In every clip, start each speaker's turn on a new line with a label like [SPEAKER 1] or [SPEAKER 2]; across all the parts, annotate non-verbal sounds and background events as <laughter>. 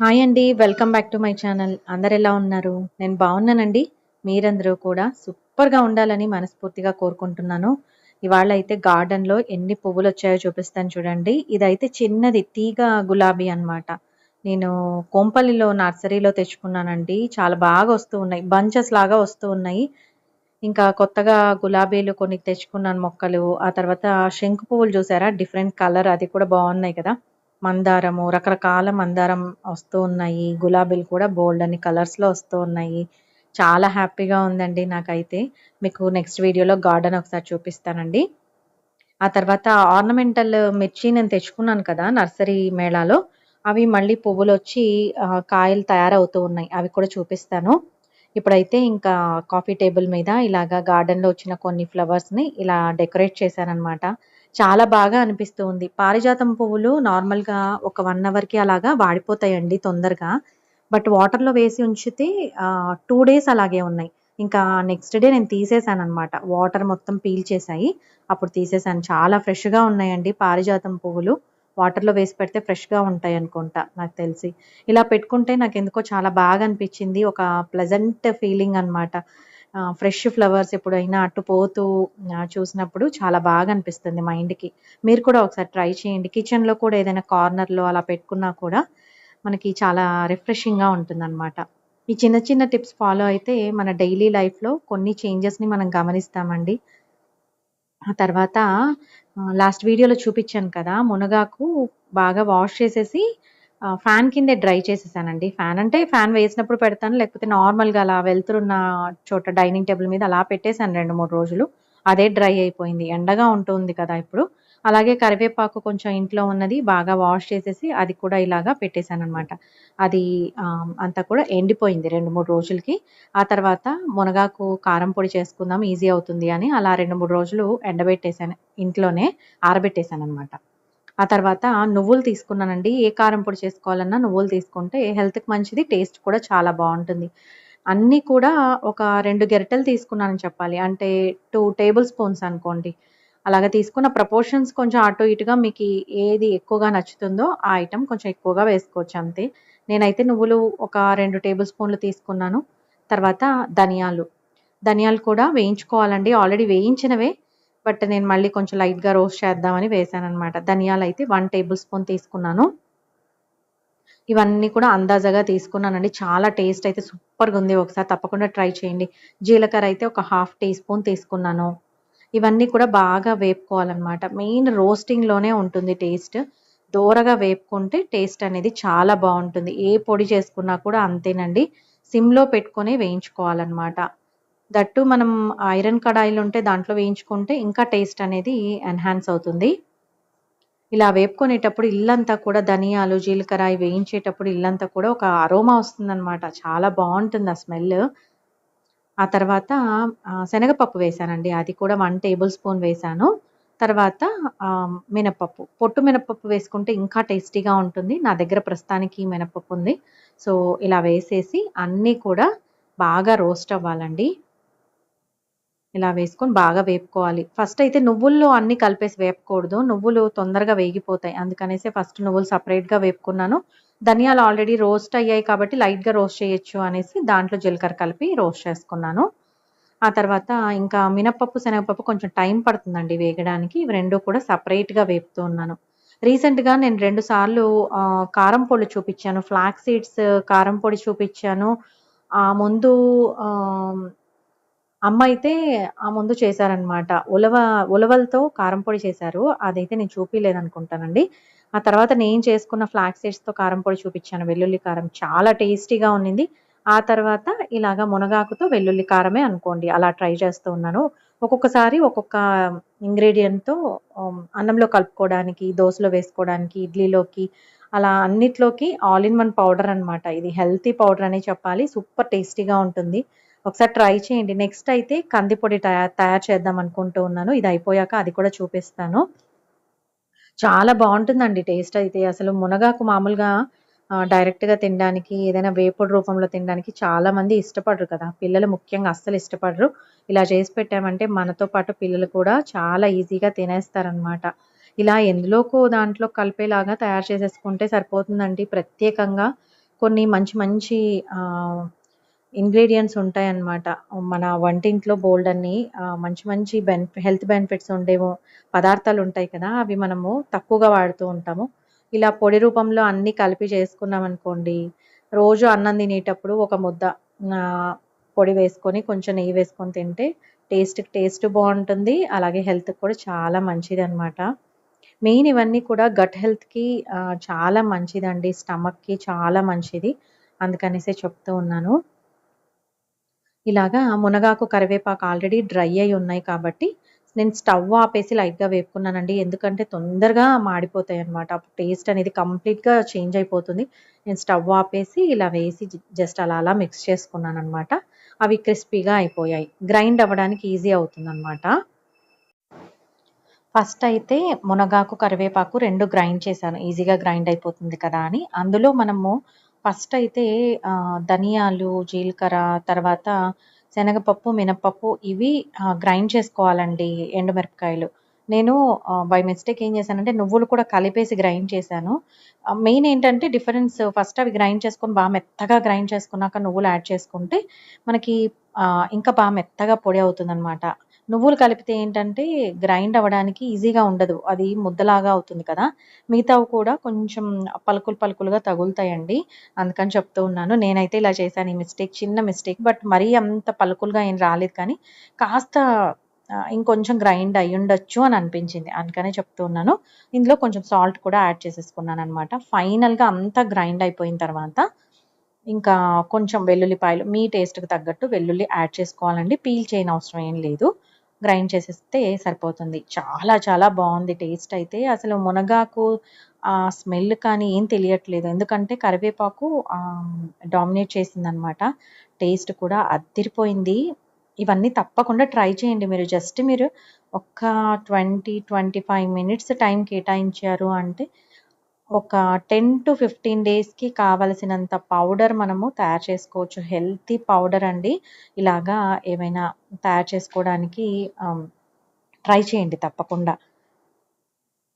[SPEAKER 1] Hi అండి. Welcome back to my channel. ఎలా ఉన్నారు? నేను బాగున్నానండి మీరందరూ కూడా సూపర్‌గా ఉండాలని మనస్ఫూర్తిగా కోరుకుంటున్నాను. ఇవాళ అయితే గార్డెన్‌లో ఎన్ని పువ్వులు వచ్చాయో చూపిస్తాను చూడండి. ఇదైతే చిన్నది తీగ గులాబీ అన్నమాట. నేను కోంపల్లిలో నర్సరీలో తెచ్చుకున్నానండి. చాలా బాగా వస్తూ ఉన్నాయి. బంచెస్ లాగా వస్తూ ఉన్నాయి. ఇంకా కొత్తగా గులాబీలు కొన్ని తెచ్చుకున్నాను మొక్కలు. ఆ తర్వాత శంకు పువ్వులు చూసారా? డిఫరెంట్ కలర్ అది కూడా బాగున్నాయి కదా! మందారము, రకరకాల మందారం వస్తూ ఉన్నాయి. గులాబీలు కూడా బోలెడన్ని కలర్స్‌లో వస్తూ ఉన్నాయి. చాలా హ్యాపీగా ఉందండి నాకైతే. మీకు నెక్స్ట్ వీడియోలో గార్డెన్ ఒకసారి చూపిస్తానండి. ఆ తర్వాత ఆర్నమెంటల్ మిర్చి నేను తెచ్చుకున్నాను కదా! నర్సరీ మేళాలో. అవి మళ్ళీ పువ్వులు వచ్చి కాయలు తయారవుతూ ఉన్నాయి. అవి కూడా చూపిస్తాను. ఇప్పుడైతే ఇంకా కాఫీ టేబుల్ మీద ఇలాగా గార్డెన్‌లో వచ్చిన కొన్ని ఫ్లవర్స్‌ని ఇలా డెకరేట్ చేశాననమాట. చాలా బాగా అనిపిస్తూ ఉంది. పారిజాతం పువ్వులు నార్మల్‌గా ఒక వన్ అవర్‌కి అలాగా వాడిపోతాయండి తొందరగా. బట్ వాటర్‌లో వేసి ఉంచితే టూ డేస్ అలాగే ఉన్నాయి. ఇంకా నెక్స్ట్ డే నేను తీసేసాననమాట. వాటర్ మొత్తం పీల్ చేశాయి అప్పుడు తీసేసాను. చాలా ఫ్రెష్‌గా ఉన్నాయండి పారిజాతం పువ్వులు. వాటర్‌లో వేసి పెడితే ఫ్రెష్‌గా ఉంటాయనుకుంటా నాకు తెలిసి. ఇలా పెట్టుకుంటే నాకు ఎందుకో చాలా బాగా అనిపించింది ఒక ప్లెజెంట్ ఫీలింగ్ అనమాట. ఫ్రెష్ ఫ్లవర్స్ ఎప్పుడైనా అటు పోతూ చూసినప్పుడు చాలా బాగా అనిపిస్తుంది మైండ్‌కి. మీరు కూడా ఒకసారి ట్రై చేయండి. కిచెన్‌లో కూడా ఏదైనా కార్నర్‌లో అలా పెట్టుకున్నా కూడా మనకి చాలా రిఫ్రెషింగ్‌గా ఉంటుందన్నమాట ఈ చిన్న చిన్న టిప్స్ ఫాలో అయితే మన డైలీ లైఫ్‌లో కొన్ని చేంజెస్‌ని మనం గమనిస్తామండి. ఆ తర్వాత లాస్ట్ వీడియోలో చూపించాను కదా! మునగాకు బాగా వాష్ చేసేసి ఫ్యాన్ కిందే డ్రై చేసేసానండి. ఫ్యాన్ అంటే ఫ్యాన్ వేసినప్పుడు పెడతాను. లేకపోతే నార్మల్‌గా అలా వెలుతురున్న చోట డైనింగ్ టేబుల్ మీద అలా పెట్టేసాను 2, 3 రోజులు. అదే డ్రై అయిపోయింది. ఎండగా ఉంటుంది కదా ఇప్పుడు. అలాగే కరివేపాకు కొంచెం ఇంట్లో ఉన్నది బాగా వాష్ చేసేసి అది కూడా ఇలాగా పెట్టేసాననమాట. అది అంతా కూడా ఎండిపోయింది 2, 3 రోజులకి. ఆ తర్వాత మునగాకు కారం పొడి చేసుకుందాం ఈజీ అవుతుంది అని అలా 2, 3 రోజులు ఎండబెట్టేసాను. ఇంట్లోనే ఆరబెట్టేసాననమాట. ఆ తర్వాత నువ్వులు తీసుకున్నానండి. ఏ కారం పొడి చేసుకోవాలన్నా నువ్వులు తీసుకుంటే హెల్త్‌కి మంచిది. టేస్ట్ కూడా చాలా బాగుంటుంది అన్నీ కూడా ఒక 2 గరిటెలు తీసుకున్నానని చెప్పాలి. అంటే టూ టేబుల్ స్పూన్స్ అనుకోండి. అలాగా తీసుకున్న ప్రపోర్షన్స్ కొంచెం అటు ఇటుగా మీకు ఏది ఎక్కువగా నచ్చుతుందో ఆ ఐటెం కొంచెం ఎక్కువగా వేసుకోవచ్చు అంతే. నేనైతే నువ్వులు ఒక రెండు టేబుల్ స్పూన్లు తీసుకున్నాను. తర్వాత ధనియాలు. ధనియాలు కూడా వేయించుకోవాలండి. ఆల్రెడీ వేయించినవే. బట్ నేను మళ్ళీ కొంచెం లైట్‌గా రోస్ట్ చేద్దామని వేసాను అనమాట ధనియాలు అయితే వన్ టేబుల్ స్పూన్ తీసుకున్నాను. ఇవన్నీ కూడా అందాజాగా తీసుకున్నానండి. చాలా టేస్ట్ అయితే సూపర్గా ఉంది ఒకసారి తప్పకుండా ట్రై చేయండి. జీలకర్ర అయితే ఒక హాఫ్ టీ స్పూన్ తీసుకున్నాను. ఇవన్నీ కూడా బాగా వేపుకోవాలన్నమాట మెయిన్ రోస్టింగ్‌లోనే ఉంటుంది టేస్ట్. దోరగా వేపుకుంటే టేస్ట్ అనేది చాలా బాగుంటుంది ఏ పొడి చేసుకున్నా కూడా అంతేనండి. సిమ్‌లో పెట్టుకొని వేయించుకోవాలన్నమాట దట్టు మనం ఐరన్ కడాయిలు ఉంటే దాంట్లో వేయించుకుంటే ఇంకా టేస్ట్ అనేది ఎన్హాన్స్ అవుతుంది. ఇలా వేపుకునేటప్పుడు ఇల్లంతా కూడా ధనియాలు, జీలకర్ర వేయించేటప్పుడు ఇల్లంతా కూడా ఒక అరోమా వస్తుందనమాట. చాలా బాగుంటుంది ఆ స్మెల్. ఆ తర్వాత శనగపప్పు వేశానండి. అది కూడా వన్ టేబుల్ స్పూన్ వేశాను. తర్వాత మినపప్పు. పొట్టు మినపప్పు వేసుకుంటే ఇంకా టేస్టీగా ఉంటుంది. నా దగ్గర ప్రస్తుతానికి మినపప్పు ఉంది. సో, ఇలా వేసేసి అన్నీ కూడా బాగా రోస్ట్ అవ్వాలండి. ఇలా వేసుకొని బాగా వేపుకోవాలి. ఫస్ట్ అయితే నువ్వుల్లో అన్ని కలిపేసి వేపకూడదు. నువ్వులు తొందరగా వేగిపోతాయి. అందుకనేసి ఫస్ట్ నువ్వులు సపరేట్గా వేపుకున్నాను. ధనియాలు ఆల్రెడీ రోస్ట్ అయ్యాయి కాబట్టి లైట్‌గా రోస్ట్ చేయొచ్చు అనేసి దాంట్లో జీలకర్ర కలిపి రోస్ట్ చేసుకున్నాను. ఆ తర్వాత ఇంకా మినపప్పు, శనగపప్పు కొంచెం టైం పడుతుందండి వేగడానికి. ఇవి రెండు కూడా సపరేట్గా వేపుతూ ఉన్నాను. రీసెంట్‌గా నేను రెండు సార్లు కారం పొడి చూపించాను ఫ్లాక్స్ సీడ్స్ కారం పొడి చూపించాను ఆ ముందు అమ్మ అయితే ఆ ముందు చేశారనమాట. ఉలవ ఉలవలతో కారం పొడి చేశారు. అదైతే నేను చూపియలేదనుకుంటానండి. ఆ తర్వాత నేను చేసుకున్న ఫ్లాక్స్ సీడ్స్‌తో కారం పొడి చూపించాను వెల్లుల్లి కారం. చాలా టేస్టీగా ఉన్నింది. ఆ తర్వాత ఇలాగా మునగాకుతో వెల్లుల్లి కారమే అనుకోండి. అలా ట్రై చేస్తూ ఉన్నాను. ఒక్కొక్కసారి ఒక్కొక్క ఇంగ్రీడియంట్తో అన్నంలో కలుపుకోవడానికి, దోశలో వేసుకోవడానికి, ఇడ్లీలోకి అలా అన్నిట్లోకి ఆల్ ఇన్ వన్ పౌడర్ అనమాట. ఇది హెల్తీ పౌడర్ అనే చెప్పాలి. సూపర్ టేస్టీగా ఉంటుంది. ఒకసారి ట్రై చేయండి. నెక్స్ట్ అయితే కంది పొడి తయారు చేద్దాం అనుకుంటూ ఉన్నాను. ఇది అయిపోయాక అది కూడా చూపిస్తాను. చాలా బాగుంటుందండి టేస్ట్ అయితే. అసలు మునగాకు మామూలుగా డైరెక్ట్‌గా తినడానికి ఏదైనా వేపుడు రూపంలో తినడానికి చాలా మంది ఇష్టపడరు కదా! పిల్లలు ముఖ్యంగా అస్సలు ఇష్టపడరు. ఇలా చేసి పెట్టామంటే మనతో పాటు పిల్లలు కూడా చాలా ఈజీగా తినేస్తారనమాట. ఇలా ఎందులోకో దాంట్లో కలిపేలాగా తయారు చేసేసుకుంటే సరిపోతుందండి. ప్రత్యేకంగా కొన్ని మంచి మంచి ఇంగ్రీడియంట్స్ ఉంటాయన్నమాట. మన వంటింట్లో బోల్డ్ అన్ని మంచి మంచి బెనిఫి హెల్త్ బెనిఫిట్స్ ఉండేవో పదార్థాలు ఉంటాయి కదా అవి మనము తక్కువగా వాడుతూ ఉంటాము. ఇలా పొడి రూపంలో అన్ని కలిపి చేసుకున్నాం అనుకోండి రోజు అన్నం తినేటప్పుడు ఒక ముద్ద పొడి వేసుకొని కొంచెం నెయ్యి వేసుకొని తింటే టేస్ట్ టేస్ట్ బాగుంటుంది అలాగే హెల్త్ కూడా చాలా మంచిది అనమాట మెయిన్ ఇవన్నీ కూడా గట్ హెల్త్కి చాలా మంచిదండి స్టమక్కి చాలా మంచిది అందుకనేసే చెప్తూ ఉన్నాను. ఇలాగా మునగాకు కరివేపాకు ఆల్రెడీ డ్రై అయి ఉన్నాయి కాబట్టి నేను స్టవ్ ఆపేసి లైట్గా వేపుకున్నానండి. ఎందుకంటే తొందరగా మాడిపోతాయి అనమాట టేస్ట్ అనేది కంప్లీట్గా చేంజ్ అయిపోతుంది. నేను స్టవ్ ఆపేసి ఇలా వేసి జస్ట్ అలా అలా మిక్స్ చేసుకున్నాను అనమాట అవి క్రిస్పీగా అయిపోయాయి. గ్రైండ్ అవ్వడానికి ఈజీ అవుతుంది అనమాట ఫస్ట్ అయితే మునగాకు కరివేపాకు రెండు గ్రైండ్ చేశాను. ఈజీగా గ్రైండ్ అయిపోతుంది కదా అని. అందులో మనము ఫస్ట్ అయితే ఆ, ధనియాలు జీలకర్ర తర్వాత శనగపప్పు మినపప్పు ఇవి గ్రైండ్ చేసుకోవాలండి ఎండుమిరపకాయలు. నేను బై మిస్టేక్ ఏం చేశానంటే నువ్వులు కూడా కలిపేసి గ్రైండ్ చేశాను. మెయిన్ ఏంటంటే డిఫరెన్స్ ఫస్ట్ అవి గ్రైండ్ చేసుకొని బాగా మెత్తగా గ్రైండ్ చేసుకున్నాక నువ్వులు యాడ్ చేసుకుంటే మనకి ఆ, ఇంకా బాగా మెత్తగా పొడి అవుతుందన్నమాట. నువ్వులు కలిపితే ఏంటంటే గ్రైండ్ అవ్వడానికి ఈజీగా ఉండదు. అది ముద్దలాగా అవుతుంది కదా. మిగతావి కూడా కొంచెం పలుకులు పలుకులుగా తగులుతాయండి. అందుకని చెప్తూ ఉన్నాను. నేనైతే ఇలా చేశాను. ఈ మిస్టేక్ చిన్న మిస్టేక్. బట్ మరీ అంత పలుకులుగా ఏం రాలేదు కానీ కాస్త ఇంకొంచెం గ్రైండ్ అయ్యి ఉండొచ్చు అని అనిపించింది. అందుకనే చెప్తూ ఉన్నాను. ఇందులో కొంచెం సాల్ట్ కూడా యాడ్ చేసేసుకున్నాను అనమాట ఫైనల్గా అంతా గ్రైండ్ అయిపోయిన తర్వాత ఇంకా కొంచెం వెల్లుల్లిపాయలు మీ టేస్ట్కి తగ్గట్టు వెల్లుల్లి యాడ్ చేసుకోవాలండి. పీల్ చేయని అవసరం ఏం లేదు. గ్రైండ్ చేసేస్తే సరిపోతుంది. చాలా చాలా బాగుంది. టేస్ట్ అయితే అసలు మునగాకు ఆ స్మెల్ కానీ ఏం తెలియట్లేదు. ఎందుకంటే కరివేపాకు డామినేట్ చేసింది అనమాట టేస్ట్ కూడా అద్దిరిపోయింది. ఇవన్నీ తప్పకుండా ట్రై చేయండి మీరు. జస్ట్ మీరు ఒక్క twenty twenty five minutes time కేటాయించారు అంటే ఒక టెన్ టు ఫిఫ్టీన్ డేస్కి కావలసినంత పౌడర్ మనము తయారు చేసుకోవచ్చు. హెల్తీ పౌడర్ అండి. ఇలాగా ఏమైనా తయారు చేసుకోవడానికి ట్రై చేయండి తప్పకుండా.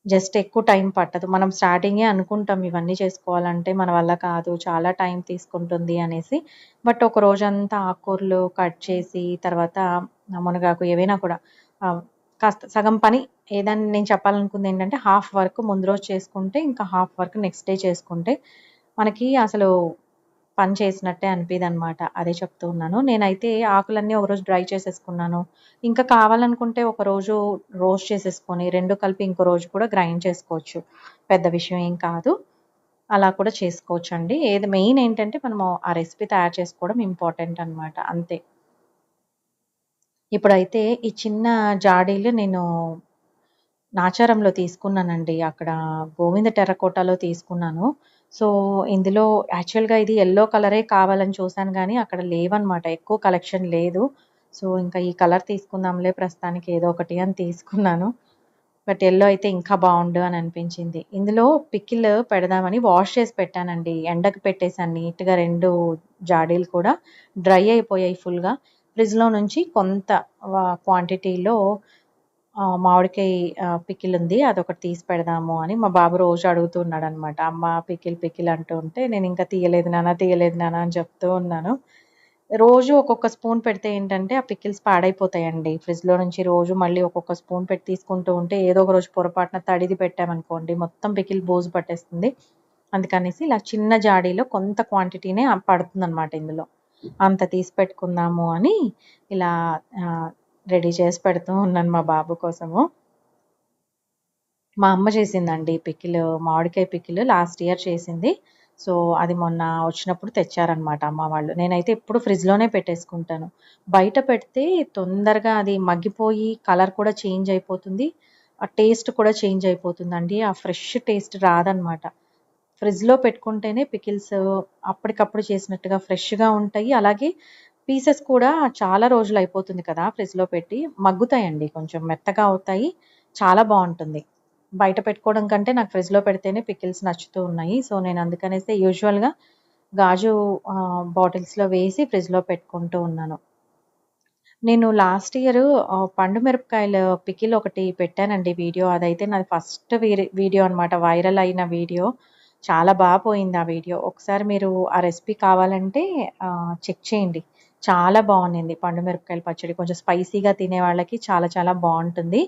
[SPEAKER 1] జస్ట్ ఎక్కువ టైం పట్టదు. మనం స్టార్టింగే అనుకుంటాం ఇవన్నీ చేసుకోవాలంటే మన వల్ల కాదు చాలా టైం తీసుకుంటుంది అనేసి. బట్ ఒక రోజంతా ఆకుకూరలు కట్ చేసి తర్వాత మునగాకు ఏవైనా కూడా కాస్త సగం పని ఏదైనా నేను చెప్పాలనుకుంది ఏంటంటే హాఫ్ వర్క్ ముందు రోజు చేసుకుంటే ఇంకా హాఫ్ వర్క్ నెక్స్ట్ డే చేసుకుంటే మనకి అసలు పని చేసినట్టే అనిపిది అనమాట అదే చెప్తూ ఉన్నాను. నేనైతే ఆకులన్నీ ఒకరోజు డ్రై చేసేసుకున్నాను. ఇంకా కావాలనుకుంటే ఒక రోజు రోస్ట్ చేసేసుకొని రెండు కలిపి ఇంకో రోజు కూడా గ్రైండ్ చేసుకోవచ్చు. పెద్ద విషయం ఏం కాదు. అలా కూడా చేసుకోవచ్చు అండి ఏది మెయిన్ ఏంటంటే మనము ఆ రెసిపీ తయారు చేసుకోవడం ఇంపార్టెంట్ అన్నమాట. అంతే. ఇప్పుడైతే ఈ చిన్న జాడీలు నేను నాచారంలో తీసుకున్నానండి. అక్కడ గోవింద టెర్రకోటలో తీసుకున్నాను. సో ఇందులో యాక్చువల్గా ఇది ఎల్లో కలరే కావాలని చూశాను కానీ అక్కడ లేవన్నమాట. ఎక్కువ కలెక్షన్ లేదు. సో ఇంకా ఈ కలర్ తీసుకుందాంలే ప్రస్తుతానికి ఏదో ఒకటి అని తీసుకున్నాను. బట్ ఎల్లో అయితే ఇంకా బాగుండు అని అనిపించింది. ఇందులో పికిల్ పెడదామని వాష్ చేసి పెట్టానండి. ఎండకు పెట్టేశాను. నీట్గా రెండు జాడీలు కూడా డ్రై అయిపోయాయి ఫుల్గా. ఫ్రిడ్జ్లో నుంచి కొంత క్వాంటిటీలో మామిడికాయ పికిల్ ఉంది అదొకటి తీసి పెడదాము అని మా బాబు రోజు అడుగుతున్నాడు అనమాట అమ్మ పికిల్ పికిల్ అంటూ ఉంటే నేను ఇంకా తీయలేదు నాన్న తీయలేదు నాన్న అని చెప్తూ ఉన్నాను. రోజు ఒక్కొక్క స్పూన్ పెడితే ఏంటంటే ఆ పికిల్స్ పాడైపోతాయండి. ఫ్రిడ్జ్లో నుంచి రోజు మళ్ళీ ఒక్కొక్క స్పూన్ పెట్టి తీసుకుంటూ ఉంటే ఏదో ఒక రోజు పొరపాటున తడిది పెట్టామనుకోండి మొత్తం పికిల్ బోజు పట్టేస్తుంది. అందుకనేసి ఇలా చిన్న జాడీలో కొంత క్వాంటిటీనే పడుతుంది అనమాట ఇందులో. అంత తీసి పెట్టుకుందాము అని ఇలా రెడీ చేసి పెడుతూ ఉన్నాను మా బాబు కోసము. మా అమ్మ చేసిందండి పికిల్ మామిడికాయ పికిల్ లాస్ట్ ఇయర్ చేసింది. సో అది మొన్న వచ్చినప్పుడు తెచ్చారనమాట అమ్మ వాళ్ళు. నేనైతే ఎప్పుడు ఫ్రిడ్జ్లోనే పెట్టేసుకుంటాను. బయట పెడితే తొందరగా అది మగ్గిపోయి కలర్ కూడా చేంజ్ అయిపోతుంది. ఆ టేస్ట్ కూడా చేంజ్ అయిపోతుందండి. ఆ ఫ్రెష్ టేస్ట్ రాదనమాట ఫ్రిడ్జ్లో పెట్టుకుంటేనే పికిల్స్ అప్పటికప్పుడు చేసినట్టుగా ఫ్రెష్గా ఉంటాయి. అలాగే పీసెస్ కూడా చాలా రోజులు అయిపోతుంది కదా ఫ్రిడ్జ్లో పెట్టి. మగ్గుతాయండి కొంచెం మెత్తగా అవుతాయి. చాలా బాగుంటుంది. బయట పెట్టుకోవడం కంటే నాకు ఫ్రిడ్జ్లో పెడితేనే పికిల్స్ నచ్చుతూ ఉన్నాయి. సో నేను అందుకనేసి యూజువల్గా గాజు బాటిల్స్లో వేసి ఫ్రిడ్జ్లో పెట్టుకుంటూ ఉన్నాను. నేను లాస్ట్ ఇయర్ పండు మిరపకాయల పికిల్ ఒకటి పెట్టానండి వీడియో. అదైతే నాది ఫస్ట్ వీడియో అనమాట వైరల్ అయిన వీడియో. చాలా బాగా పోయింది ఆ వీడియో. ఒకసారి మీరు ఆ రెసిపీ కావాలంటే చెక్ చేయండి. చాలా బాగుంది పండు మిరపకాయల పచ్చడి. కొంచెం స్పైసీగా తినే వాళ్ళకి చాలా చాలా బాగుంటుంది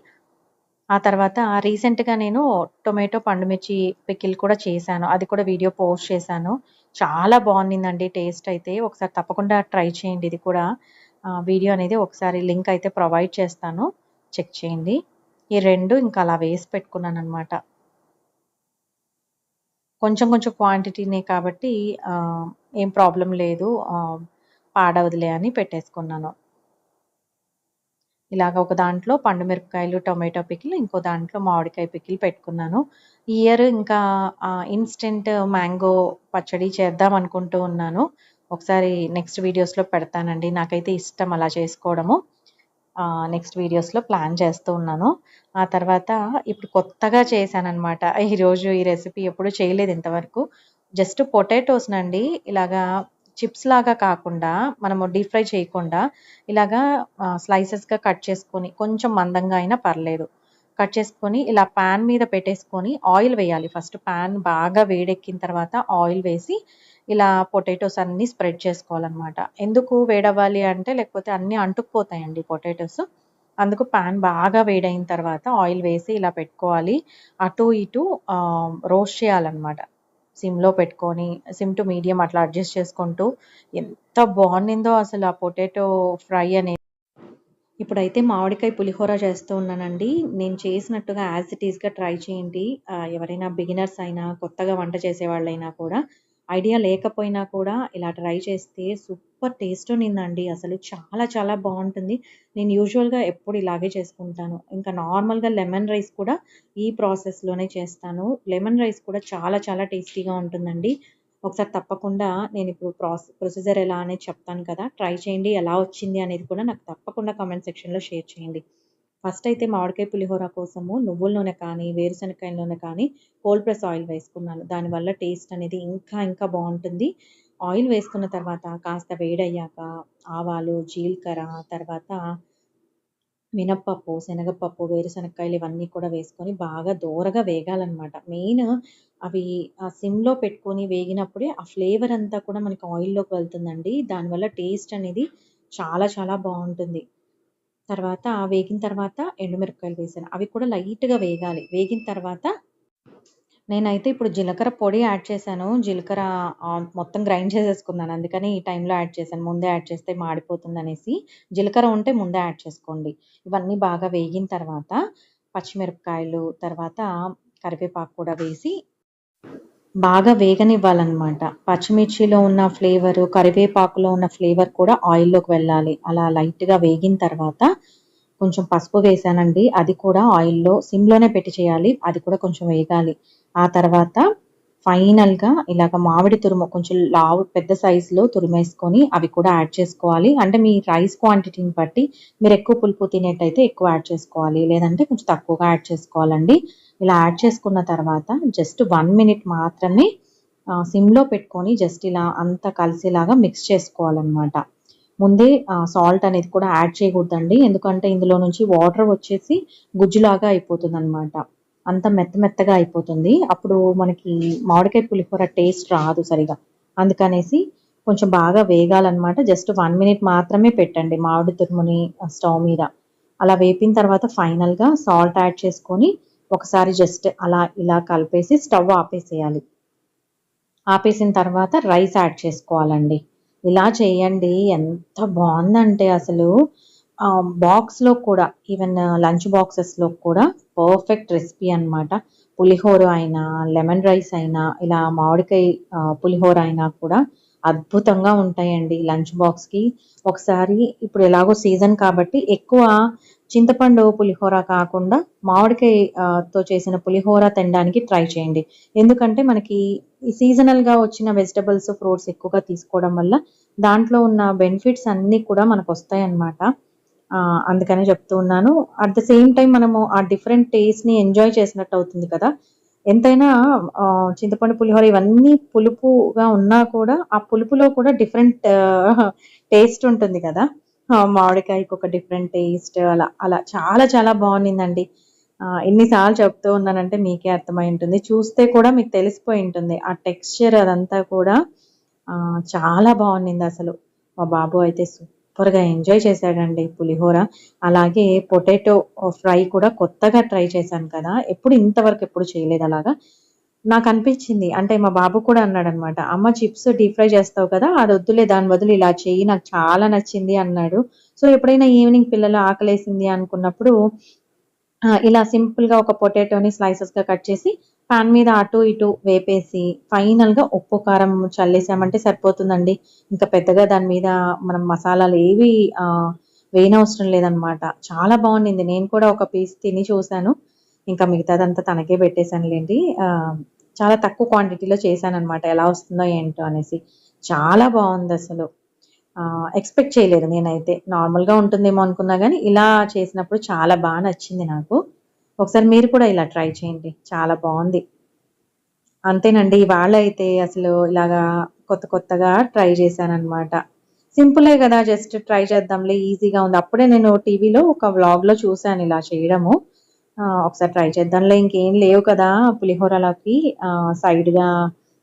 [SPEAKER 1] ఆ తర్వాత రీసెంట్‌గా నేను టొమాటో పండు మిర్చి పికిల్ కూడా చేశాను. అది కూడా వీడియో పోస్ట్ చేశాను. చాలా బావుండిందండి టేస్ట్ అయితే. ఒకసారి తప్పకుండా ట్రై చేయండి ఇది కూడా. వీడియో అనేది ఒకసారి లింక్ అయితే ప్రొవైడ్ చేస్తాను. చెక్ చేయండి. ఈ రెండు ఇంకా అలా వేసి పెట్టుకున్నాను అనమాట కొంచెం కొంచెం క్వాంటిటీనే కాబట్టి ఏం ప్రాబ్లం లేదు. పాడవదిలే పాడవదులే అని పెట్టేసుకున్నాను. ఇలాగ ఒక దాంట్లో పండు మిరపకాయలు, టొమాటో పికిల్, ఇంకో దాంట్లో మామిడికాయ పికిల్ పెట్టుకున్నాను. ఈ ఇయర్ ఇంకా ఇన్స్టెంట్ మ్యాంగో పచ్చడి చేద్దాం అనుకుంటూ ఉన్నాను. ఒకసారి నెక్స్ట్ వీడియోస్‌లో పెడతానండి. నాకైతే ఇష్టం అలా చేసుకోవడము. నెక్స్ట్ వీడియోస్‌లో ప్లాన్ చేస్తూ ఉన్నాను. ఆ తర్వాత ఇప్పుడు కొత్తగా చేశాననమాట. ఈరోజు ఈ రెసిపీ ఎప్పుడు చేయలేదు ఇంతవరకు. జస్ట్ పొటాటోస్‌నండి ఇలాగా చిప్స్ లాగా కాకుండా మనము డీప్ ఫ్రై చేయకుండా ఇలాగా స్లైసెస్‌గా కట్ చేసుకొని కొంచెం మందంగా అయినా పర్లేదు. కట్ చేసుకొని ఇలా పాన్ మీద పెట్టేసుకొని ఆయిల్ వేయాలి ఫస్ట్. పాన్ బాగా వేడెక్కిన తర్వాత ఆయిల్ వేసి ఇలా పొటాటోస్ అన్నీ స్ప్రెడ్ చేసుకోవాలనమాట. ఎందుకు వేడవ్వాలి అంటే లేకపోతే అన్నీ అంటుకుపోతాయండి పొటాటోస్. అందుకు పాన్ బాగా వేడైన తర్వాత ఆయిల్ వేసి ఇలా పెట్టుకోవాలి. అటు ఇటు రోస్ట్ చేయాలన్నమాట సిమ్‌లో పెట్టుకొని సిమ్ టు మీడియం అట్లా అడ్జస్ట్ చేసుకుంటూ ఎంత బావుండిందో అసలు ఆ పొటాటో ఫ్రై అనేది. ఇప్పుడైతే మామిడికాయ పులిహోర చేస్తూ ఉన్నానండి. నేను చేసినట్టుగా యాజ్ ఇట్ ఈస్‌గా ట్రై చేయండి. ఎవరైనా బిగినర్స్ అయినా, కొత్తగా వంట చేసేవాళ్ళైనా కూడా ఐడియా లేకపోయినా కూడా ఇలా ట్రై చేస్తే సూపర్ టేస్ట్ ఉన్నిందండి అసలు చాలా చాలా బాగుంటుంది నేను యూజువల్‌గా ఎప్పుడు ఇలాగే చేసుకుంటాను. ఇంకా నార్మల్‌గా లెమన్ రైస్ కూడా ఈ ప్రాసెస్‌లోనే చేస్తాను. లెమన్ రైస్ కూడా చాలా చాలా టేస్టీగా ఉంటుందండి. ఒకసారి తప్పకుండా నేను ఇప్పుడు ప్రాస్ ప్రొసీజర్ ఎలా అనేది చెప్తాను కదా! ట్రై చేయండి. ఎలా వచ్చింది అనేది కూడా నాకు తప్పకుండా కామెంట్ సెక్షన్‌లో షేర్ చేయండి. ఫస్ట్ అయితే మామిడికాయ పులిహోర కోసము నువ్వుల నూనె కానీ, వేరుశనగకాయల నూనె కానీ కోల్డ్ ప్రెస్ ఆయిల్ వేసుకున్నాను. దానివల్ల టేస్ట్ అనేది ఇంకా ఇంకా బాగుంటుంది ఆయిల్ వేసుకున్న తర్వాత కాస్త వేడయ్యాక ఆవాలు, జీలకర్ర తర్వాత మినపప్పు, శనగపప్పు, వేరుశనగకాయలు ఇవన్నీ కూడా వేసుకొని బాగా దోరగా వేగాలన్నమాట మెయిన్ అవి ఆ సిమ్‌లో పెట్టుకొని వేగినప్పుడే ఆ ఫ్లేవర్ అంతా కూడా మనకి ఆయిల్‌లోకి వెళ్తుందండి. దానివల్ల టేస్ట్ అనేది చాలా చాలా బాగుంటుంది తర్వాత వేగిన తర్వాత ఎండుమిరపకాయలు వేసాను అవి కూడా లైట్‌గా వేగాలి. వేగిన తర్వాత నేనైతే ఇప్పుడు జీలకర్ర పొడి యాడ్ చేశాను. జీలకర్ర మొత్తం గ్రైండ్ చేసేసుకున్నాను. అందుకని ఈ టైంలో యాడ్ చేశాను. ముందే యాడ్ చేస్తే మాడిపోతుందనేసి. జీలకర్ర ఉంటే ముందే యాడ్ చేసుకోండి. ఇవన్నీ బాగా వేగిన తర్వాత పచ్చిమిరపకాయలు, తర్వాత కరివేపాకు కూడా వేసి బాగా వేగనివ్వాలన్నమాట పచ్చిమిర్చిలో ఉన్న ఫ్లేవర్ కరివేపాకులో ఉన్న ఫ్లేవర్ కూడా ఆయిల్‌లోకి వెళ్ళాలి. అలా లైట్‌గా వేగిన తర్వాత కొంచెం పసుపు వేశానండి. అది కూడా ఆయిల్‌లో సిమ్‌లోనే పెట్టి చేయాలి. అది కూడా కొంచెం వేగాలి. ఆ తర్వాత ఫైనల్‌గా ఇలాగ మామిడి తురుము కొంచెం లావు పెద్ద సైజులో తురిమేసుకొని అవి కూడా యాడ్ చేసుకోవాలి. అంటే మీ రైస్ క్వాంటిటీని బట్టి మీరు ఎక్కువ పులుపు తినేట్టయితే ఎక్కువ యాడ్ చేసుకోవాలి. లేదంటే కొంచెం తక్కువగా యాడ్ చేసుకోవాలండి. ఇలా యాడ్ చేసుకున్న తర్వాత జస్ట్ వన్ మినిట్ మాత్రమే సిమ్‌లో పెట్టుకొని జస్ట్ ఇలా అంతా కలిసేలాగా మిక్స్ చేసుకోవాలన్నమాట ముందే సాల్ట్ అనేది కూడా యాడ్ చేయకూడదండి. ఎందుకంటే ఇందులో నుంచి వాటర్ వచ్చేసి గుజ్జులాగా అయిపోతుందనమాట. అంత మెత్త మెత్తగా అయిపోతుంది. అప్పుడు మనకి మామిడికాయ పులిహోర టేస్ట్ రాదు సరిగా. అందుకనేసి కొంచెం బాగా వేగాలన్నమాట జస్ట్ వన్ మినిట్ మాత్రమే పెట్టండి మామిడి తురుముని స్టవ్ మీద. అలా వేపిన తర్వాత ఫైనల్‌గా సాల్ట్ యాడ్ చేసుకొని ఒకసారి జస్ట్ అలా ఇలా కలిపేసి స్టవ్ ఆపేసేయాలి. ఆపేసిన తర్వాత రైస్ యాడ్ చేసుకోవాలండి. ఇలా చేయండి. ఎంత బాగుందంటే అసలు బాక్స్‌లో కూడా ఈవెన్ లంచ్ బాక్సెస్‌లో కూడా పర్ఫెక్ట్ రెసిపీ అనమాట. పులిహోర అయినా, లెమన్ రైస్ అయినా, ఇలా మామిడికాయ పులిహోర అయినా కూడా అద్భుతంగా ఉంటాయండి లంచ్ బాక్స్‌కి. ఒకసారి ఇప్పుడు ఎలాగో సీజన్ కాబట్టి ఎక్కువ చింతపండు పులిహోర కాకుండా మామిడికాయ తో చేసిన పులిహోర తినడానికి ట్రై చేయండి. ఎందుకంటే మనకి సీజనల్ సీజనల్‌గా వచ్చిన వెజిటబుల్స్, ఫ్రూట్స్ ఎక్కువగా తీసుకోవడం వల్ల దాంట్లో ఉన్న బెనిఫిట్స్ అన్నీ కూడా మనకు వస్తాయన్నమాట అందుకనే చెప్తూ ఉన్నాను. అట్ ద సేమ్ టైం మనము ఆ డిఫరెంట్ టేస్ట్‌ని ఎంజాయ్ చేసినట్టు అవుతుంది కదా! ఎంతైనా చింతపండు పులిహోర ఇవన్నీ పులుపుగా ఉన్నా కూడా ఆ పులుపులో కూడా డిఫరెంట్ టేస్ట్ <laughs> ఉంటుంది కదా! ఆ! మామిడికాయకి ఒక డిఫరెంట్ టేస్ట్ అలా, అలా చాలా చాలా బాగుండిందండి ఎన్నిసార్లు చెప్తూ ఉన్నానంటే మీకే అర్థమై ఉంటుంది. చూస్తే కూడా మీకు తెలిసిపోయి ఉంటుంది. ఆ టెక్స్చర్ అదంతా కూడా చాలా బాగుండింది అసలు మా బాబు అయితే సూపర్‌గా ఎంజాయ్ చేశాడండి పులిహోర. అలాగే పొటాటో ఫ్రై కూడా కొత్తగా ట్రై చేశాను కదా! ఎప్పుడు ఇంతవరకు ఎప్పుడు చేయలేదు అలాగా. నాకు అనిపించింది అంటే మా బాబు కూడా అన్నాడనమాట. "అమ్మ చిప్స్ డీప్ ఫ్రై చేస్తావు కదా! అది వద్దులే దాని బదులు ఇలా చెయ్యి నాకు చాలా నచ్చింది" అన్నాడు. సో, ఎప్పుడైనా ఈవినింగ్ పిల్లలు ఆకలేసింది అనుకున్నప్పుడు ఇలా సింపుల్గా ఒక పొటాటోని స్లైసెస్గా కట్ చేసి పాన్ మీద అటు ఇటు వేపేసి ఫైనల్గా ఉప్పు, కారం చల్లేసామంటే సరిపోతుందండి. ఇంకా పెద్దగా దాని మీద మనం మసాలాలు ఏవి వేయనవసరం లేదనమాట. చాలా బాగుండింది నేను కూడా ఒక పీస్ తిని చూశాను ఇంకా మిగతాదంతా తనకే పెట్టేశానులేండి చాలా తక్కువ క్వాంటిటీలో చేశాను అనమాట ఎలా వస్తుందో ఏంటో అనేసి. చాలా బాగుంది అసలు ఎక్స్‌పెక్ట్ చేయలేదు నేనైతే. నార్మల్‌గా ఉంటుందేమో అనుకున్నా కానీ ఇలా చేసినప్పుడు చాలా బాగా నచ్చింది నాకు. ఒకసారి మీరు కూడా ఇలా ట్రై చేయండి. చాలా బాగుంది అంతేనండి. ఇవాళ అయితే అసలు ఇలాగా కొత్త కొత్తగా ట్రై చేశానమాట సింపులే కదా జస్ట్ ట్రై చేద్దాంలే ఈజీగా ఉంది. అప్పుడే నేను టీవీలో ఒక వ్లాగ్‌లో చూసాను ఇలా చేయడము. ఒకసారి ట్రై చేద్దాంలే ఇంకేం లేవు కదా! పులిహోరలోకి సైడ్‌గా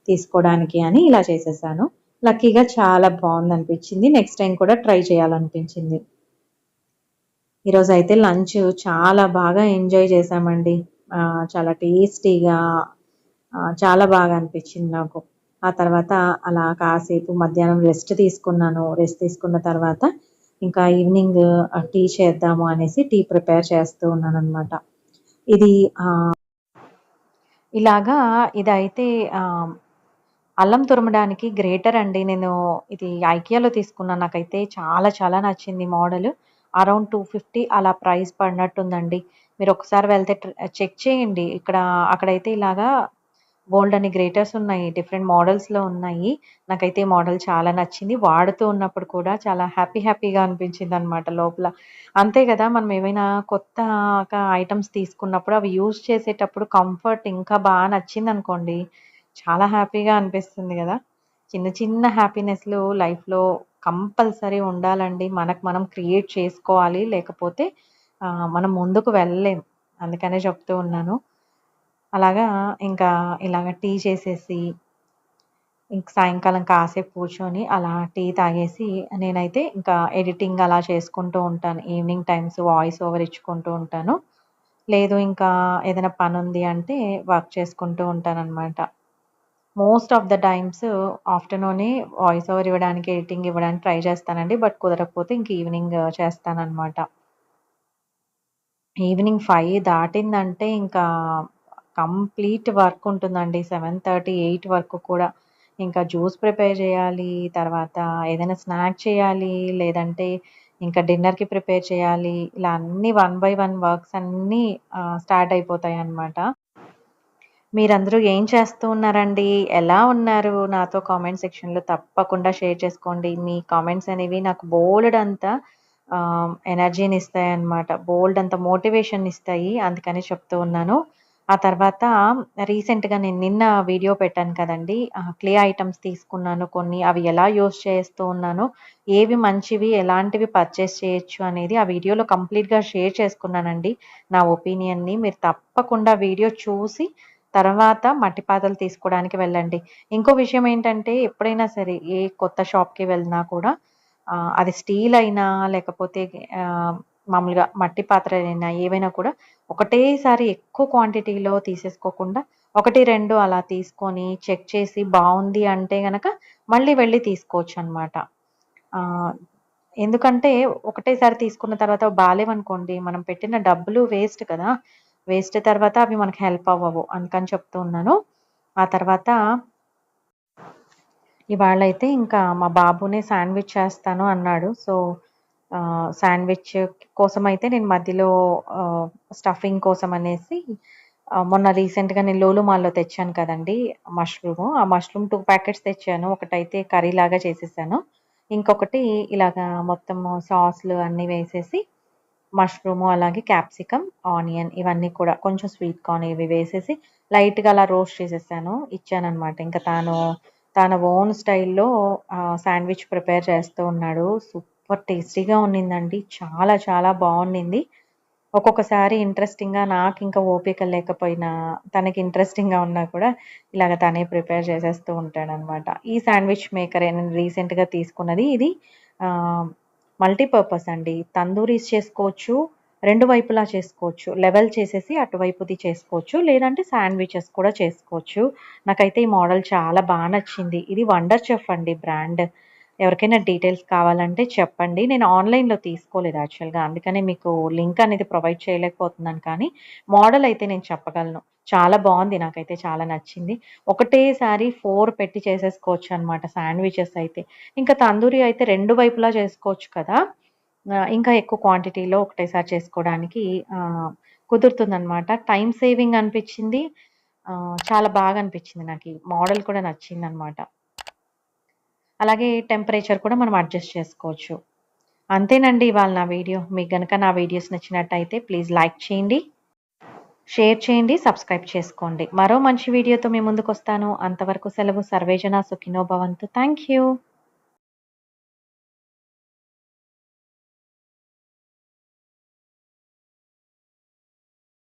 [SPEAKER 1] తీసుకోవడానికి అని ఇలా చేసేసాను. లక్కీగా చాలా బాగుంది అనిపించింది నెక్స్ట్ టైం కూడా ట్రై చేయాలనిపించింది. ఈరోజైతే లంచ్ చాలా బాగా ఎంజాయ్ చేశామండి. చాలా టేస్టీగా చాలా బాగా అనిపించింది నాకు. ఆ తర్వాత అలా కాసేపు మధ్యాహ్నం రెస్ట్ తీసుకున్నాను. రెస్ట్ తీసుకున్న తర్వాత ఇంకా ఈవినింగ్ టీ చేద్దాము అనేసి టీ ప్రిపేర్ చేస్తూ ఉన్నాను అనమాట ఇది ఇలాగా ఇదైతే అల్లం తురమడానికి గ్రేటర్ అండి. నేను ఇది ఐకియాలో తీసుకున్నాను. నాకైతే చాలా చాలా నచ్చింది మోడల్ అరౌండ్ 250 అలా ప్రైస్ పడినట్టుందండి. మీరు ఒకసారి వెళ్తే చెక్ చేయండి. ఇక్కడ అక్కడైతే ఇలాగా బోలెడన్ని గ్రేటర్స్ ఉన్నాయి. డిఫరెంట్ మోడల్స్‌లో ఉన్నాయి. నాకైతే ఈ మోడల్ చాలా నచ్చింది. వాడుతూ ఉన్నప్పుడు కూడా చాలా హ్యాపీ హ్యాపీగా అనిపించింది అనమాట లోపల. అంతే కదా మనం ఏమైనా కొత్త ఐటమ్స్ తీసుకున్నప్పుడు అవి యూజ్ చేసేటప్పుడు కంఫర్ట్ ఇంకా బాగా నచ్చింది అనుకోండి చాలా హ్యాపీగా అనిపిస్తుంది కదా చిన్న చిన్న హ్యాపీనెస్‌లు లైఫ్‌లో కంపల్సరీ ఉండాలండి. మనకు మనం క్రియేట్ చేసుకోవాలి. లేకపోతే మనం ముందుకు వెళ్ళలేం. అందుకనే చెప్తూ ఉన్నాను. అలాగా ఇంకా ఇలాగ టీ చేసేసి ఇంక సాయంకాలం కాసేపు కూర్చొని అలా టీ తాగేసి నేనైతే ఇంకా ఎడిటింగ్ అలా చేసుకుంటూ ఉంటాను. ఈవినింగ్ టైమ్స్ వాయిస్ ఓవర్ ఇచ్చుకుంటూ ఉంటాను. లేదు ఇంకా ఏదైనా పని ఉంది అంటే వర్క్ చేసుకుంటూ ఉంటాననమాట. మోస్ట్ ఆఫ్ ద టైమ్స్ ఆఫ్టర్‌నూనే వాయిస్ ఓవర్ ఇవ్వడానికి, ఎడిటింగ్ ఇవ్వడానికి ట్రై చేస్తానండి. బట్ కుదరకపోతే ఇంక ఈవినింగ్ చేస్తానన్నమాట ఈవినింగ్ ఫైవ్ దాటిందంటే ఇంకా కంప్లీట్ వర్క్ ఉంటుందండి. 7:30, 8 వరకు కూడా. ఇంకా జ్యూస్ ప్రిపేర్ చేయాలి. తర్వాత ఏదైనా స్నాక్ చేయాలి. లేదంటే ఇంకా డిన్నర్‌కి ప్రిపేర్ చేయాలి. ఇలా అన్నీ వన్ బై వన్ వర్క్స్ అన్నీ స్టార్ట్ అయిపోతాయి అన్నమాట మీరందరూ ఏం చేస్తూ ఉన్నారండి? ఎలా ఉన్నారు? నాతో కామెంట్ సెక్షన్‌లో తప్పకుండా షేర్ చేసుకోండి. మీ కామెంట్స్ అనేవి నాకు బోల్డ్ అంతా ఎనర్జీని ఇస్తాయి అన్నమాట బోల్డ్ అంత మోటివేషన్ ఇస్తాయి అందుకని చెప్తూ ఉన్నాను. ఆ తర్వాత రీసెంట్‌గా నేను నిన్న వీడియో పెట్టాను కదండీ! ఆహ్, క్లే ఐటెమ్స్ తీసుకున్నాను కొన్ని. అవి ఎలా యూజ్ చేస్తూ ఉన్నానో, ఏవి మంచివి, ఎలాంటివి పర్చేస్ చేయొచ్చు అనేది ఆ వీడియోలో కంప్లీట్‌గా షేర్ చేసుకున్నానండి. నా ఒపీనియన్‌ని. మీరు తప్పకుండా వీడియో చూసి తర్వాత మట్టి పాత్రలు తీసుకోవడానికి వెళ్ళండి. ఇంకో విషయం ఏంటంటే ఎప్పుడైనా సరే ఏ కొత్త షాప్‌కి వెళ్ళినా కూడా ఆహ్, అది స్టీల్ అయినా లేకపోతే ఆహ్, మామూలుగా మట్టి పాత్రలైనా ఏవైనా కూడా ఒకటేసారి ఎక్కువ క్వాంటిటీలో తీసేసుకోకుండా 1, 2 అలా తీసుకొని చెక్ చేసి బాగుంది అంటే గనక మళ్ళీ వెళ్ళి తీసుకోవచ్చు అనమాట ఎందుకంటే ఒకటేసారి తీసుకున్న తర్వాత బాలేవనుకోండి మనం పెట్టిన డబ్బులు వేస్ట్ కదా! వేస్ట్ తర్వాత అవి మనకు హెల్ప్ అవ్వవు. అందుకని చెప్తూ ఉన్నాను. ఆ తర్వాత ఇవాళ అయితే ఇంకా మా బాబునే శాండ్‌విచ్ చేస్తాను అన్నాడు. సో, శాండ్విచ్ కోసం అయితే నేను మధ్యలో స్టఫింగ్ కోసం అనేసి మొన్న రీసెంట్‌గా నేను లోలు మాల్‌లో తెచ్చాను కదండి మష్రూము. ఆ మష్రూమ్ టూ ప్యాకెట్స్ తెచ్చాను. ఒకటైతే కర్రీలాగా చేసేసాను. ఇంకొకటి ఇలాగా మొత్తము సాస్‌లు అన్నీ వేసేసి మష్రూము, అలాగే క్యాప్సికమ్, ఆనియన్ ఇవన్నీ కూడా కొంచెం స్వీట్ కార్న్ ఇవి వేసేసి లైట్‌గా అలా రోస్ట్ చేసేసాను. ఇచ్చానమాట ఇంకా తాను తన ఓన్ స్టైల్‌లో శాండ్‌విచ్ ప్రిపేర్ చేస్తూ ఉన్నాడు. సూపర్ టేస్టీగా ఉన్నిందండి. చాలా చాలా బాగుండింది ఒక్కొక్కసారి ఇంట్రెస్టింగ్‌గా ఇంకా ఓపిక లేకపోయినా, తనకి ఇంట్రెస్టింగ్‌గా ఉన్నా కూడా ఇలాగ తనే ప్రిపేర్ చేసేస్తూ ఉంటాడనమాట. ఈ శాండ్‌విచ్ మేకరే నేను రీసెంట్‌గా తీసుకున్నది. ఇది మల్టీపర్పస్ అండి. తందూరీస్ చేసుకోవచ్చు, రెండు వైపులా చేసుకోవచ్చు. లెవెల్ చేసేసి అటువైపుది చేసుకోవచ్చు. లేదంటే శాండ్‌విచెస్ కూడా చేసుకోవచ్చు. నాకైతే ఈ మోడల్ చాలా బాగా నచ్చింది. ఇది వండర్ చెఫ్ అండి బ్రాండ్. ఎవరికైనా డీటెయిల్స్ కావాలంటే చెప్పండి. నేను ఆన్‌లైన్‌లో తీసుకోలేదు యాక్చువల్‌గా. అందుకనే మీకు లింక్ అనేది ప్రొవైడ్ చేయలేకపోతున్నాను కానీ, మోడల్ అయితే నేను చెప్పగలను. చాలా బాగుంది నాకైతే చాలా నచ్చింది. ఒకటేసారి ఫోర్ పెట్టి చేసేసుకోవచ్చు అనమాట శాండ్‌విచెస్ అయితే. ఇంకా తందూరి అయితే రెండు వైపులా చేసుకోవచ్చు కదా! ఇంకా ఎక్కువ క్వాంటిటీలో ఒకటేసారి చేసుకోవడానికి కుదురుతుందనమాట. టైం సేవింగ్ అనిపించింది చాలా బాగా అనిపించింది నాకు ఈ మోడల్ కూడా నచ్చింది అనమాట అలాగే టెంపరేచర్ కూడా మనం అడ్జస్ట్ చేసుకోవచ్చు. అంతేనండి ఇవాళ నా వీడియో. మీకు గనక నా వీడియోస్ నచ్చినట్టయితే ప్లీజ్ లైక్ చేయండి. షేర్ చేయండి. సబ్స్క్రైబ్ చేసుకోండి. మరో మంచి వీడియోతో మీ ముందుకొస్తాను. అంతవరకు సెలవు. సర్వేజన సుఖినో భవంతు. Thank you.